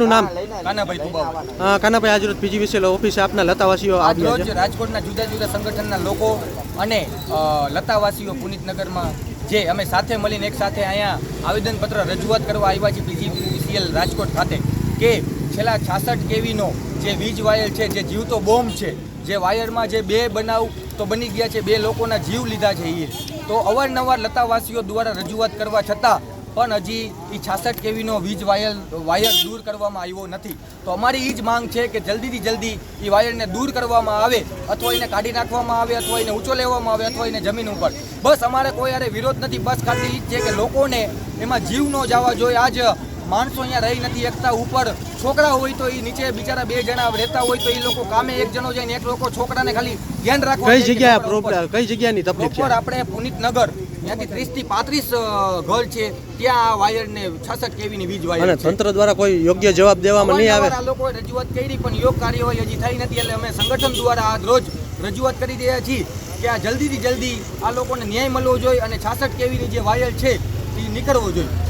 નું નામ? કાનાભાઈ કાનાભાઈ કાનાભાઈ આજરોજ પીજીવીસીએલ ઓફિસે આપના લતાવાસીઓ આવ્યા છે. રાજકોટના જુદા જુદા સંગઠનના લોકો અને લતાવાસીઓ પુનિતનગરમાં જે અમે સાથે મળીને એક સાથે અહીંયા આવેદનપત્ર રજૂઆત કરવા આવ્યા છીએ પીજીવીસીએલ રાજકોટ ખાતે કે છેલ્લા છાસઠ કેવીનો જે વીજ વાયર છે જે જીવતો બોમ્બ છે જે વાયરમાં જે બે બનાવ તો બની ગયા છે બે લોકોના જીવ લીધા છે એ. તો અવારનવાર લતાવાસીઓ દ્વારા રજૂઆત કરવા છતાં પણ હજી એ છાસઠ કેવીનો વીજ વાયર વાયર દૂર કરવામાં આવ્યો નથી. તો અમારી એ જ માંગ છે કે જલ્દીથી જલ્દી એ વાયરને દૂર કરવામાં આવે, અથવા એને કાઢી નાખવામાં આવે, અથવા એને ઊંચો લેવામાં આવે, અથવા એને જમીન ઉપર. બસ અમારે કોઈ યારે વિરોધ નથી. બસ ખાલી એ છે કે લોકોને એમાં જીવ ન જવા જોઈએ. આજ માણસો અહીંયા રહી નથી એકતા ઉપર. છોકરા હોય તો એ નીચે બિચારા બે જણા રહેતા હોય તો એ લોકો કામે એક જણો જઈને એક લોકો છોકરાને ખાલી ધ્યાન રાખવા કઈ જગ્યા. કઈ જગ્યાની તકલીફ છે? આપણે પુનિતનગર ત્યાંથી ત્રીસથી પાંત્રીસ ઘર છે. ત્યાં આ છસઠ કેવી ની વીજ વાયર અને તંત્ર દ્વારા કોઈ યોગ્ય જવાબ દેવામાં નહીં આવે? આ લોકોએ રજૂઆત કરી પણ યોગ કાર્યવાહી હજી થઈ નથી એટલે અમે સંગઠન દ્વારા આજ રોજ રજૂઆત કરી રહ્યા છીએ કે આ જલ્દીથી જલ્દી આ લોકોને ન્યાય મળવો જોઈએ અને છાસઠ કેવીની જે વાયર છે એ નીકળવો જોઈએ.